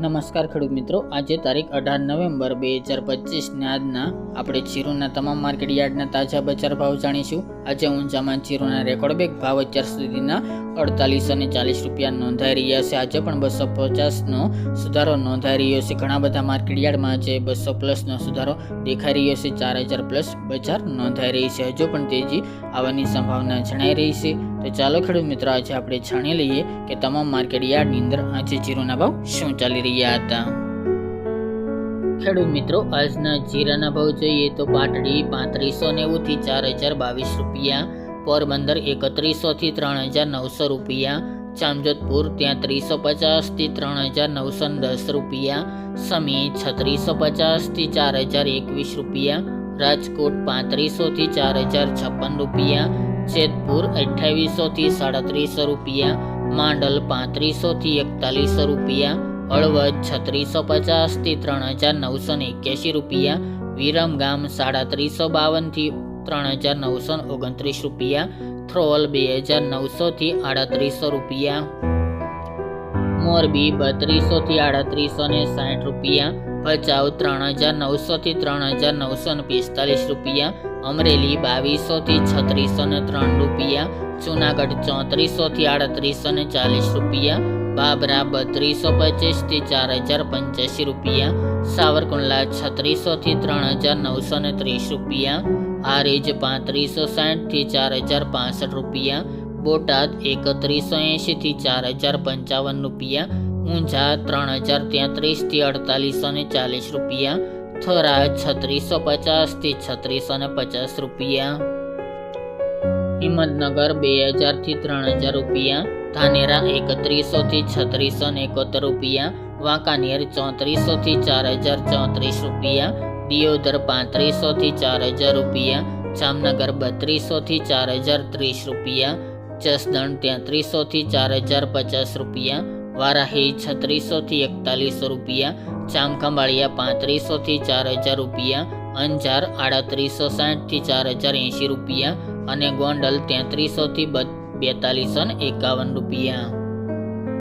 નમસ્કાર ખેડૂત મિત્રો. આજે તારીખ અઢાર નવેમ્બર બે હજાર પચીસને આજના આપણે જીરુના તમામ માર્કેટ યાર્ડના તાજા બજાર ભાવ જાણીશું. આજે ઊંચામાં જીરુના રેકોર્ડ બેગ ભાવ અત્યાર સુધીના અડતાલીસ અને ચાલીસ રૂપિયા નોંધાઈ રહ્યા છે. આજે પણ બસો પચાસનો સુધારો નોંધાઈ રહ્યો છે. ઘણા બધા માર્કેટ યાર્ડમાં આજે બસો પ્લસનો સુધારો દેખાઈ રહ્યો છે. ચાર હજાર પ્લસ બજાર નોંધાઈ રહી છે. હજુ પણ તેજી આવવાની સંભાવના જણાઈ રહી છે. તો ચાલો ખેડૂત મિત્રો, આજે આપણે જાણી લઈએ કે તમામ માર્કેટ યાર્ડની અંદર આજે જીરુના ભાવ શું ચાલી રહ્યા હતા. ખેડૂત મિત્રો, આજના જીરાના ભાવ જોઈએ તો પાટડી પાંત્રીસો નેવુંથી ચાર હજાર બાવીસ રૂપિયા, પોરબંદર એકત્રીસોથી ત્રણ હજાર નવસો રૂપિયા, જામજોધપુર ત્યાં ત્રીસો પચાસથી ત્રણ હજાર નવસો દસ રૂપિયા, સમી છત્રીસો પચાસથી ચાર હજાર એકવીસ રૂપિયા, રાજકોટ પાંત્રીસોથી ચાર હજાર છપ્પન રૂપિયા જેતપુર અઠ્યાવીસો થી સાડત્રીસો રૂપિયા, માંડલ પાંત્રીસો થી એકતાલીસો રૂપિયા, હળવદ છત્રીસો પચાસથી ત્રણ હજાર નવસો ને એક્યાસી રૂપિયા, વિરમગામ સાડત્રીસો બાવનથી ત્રણ હજાર નવસો ઓગણત્રીસ રૂપિયા, થ્રોલ બે હજાર નવસો થી આડત્રીસો રૂપિયા, મોરબી બત્રીસો થી આડત્રીસો ને સાઠ રૂપિયા, ભચાઉ ત્રણ હજાર નવસો થી ત્રણ હજાર નવસો ને પિસ્તાલીસ રૂપિયા અમરેલી બાવીસો થી છત્રીસો ને ત્રણ રૂપિયા, જુનાગઢ ચોત્રીસો થી આડત્રીસો ને ચાલીસ રૂપિયા, બાબરા બત્રીસો પચીસથી ચાર હજાર પંચ્યાસી રૂપિયા, સાવરકુંડલા છત્રીસો થી ત્રણ હજાર નવસો ને ત્રીસ રૂપિયા, હારીજ પાંત્રીસો સાઠથી ચાર હજાર પાસઠ રૂપિયા, બોટાદ એકત્રીસો એંશી થી ચાર હજાર પંચાવન રૂપિયા, ઊંઝા ત્રણ હજાર તેત્રીસથી અડતાલીસો ને ચાલીસ રૂપિયા થરા છત્રીસો પચાસથી છત્રીસો ને પચાસ રૂપિયા. હિંમતનગર બે હજારથી ત્રણ હજાર રૂપિયા. ધાનેરા એકત્રીસો થી છત્રીસો ને એકોતેર રૂપિયા. વાંકાનેર ચોત્રીસો થી ચાર હજાર ચોત્રીસ રૂપિયા. દિયોદર પાંત્રીસો થી ચાર હજાર રૂપિયા. જામનગર બત્રીસો થી ચાર હજાર ત્રીસ રૂપિયા. જસદણ તેત્રીસો થી ચાર હજાર પચાસ રૂપિયા. વારાહી છત્રીસો થી એકતાલીસો રૂપિયા જામખંભાળિયા પાંત્રીસો થી ચાર હજાર રૂપિયા, અંજાર આડત્રીસો સાઠથી ચાર હજાર એંશી રૂપિયા અને ગોંડલ તેત્રીસો થી બેતાલીસો ને એકાવન રૂપિયા.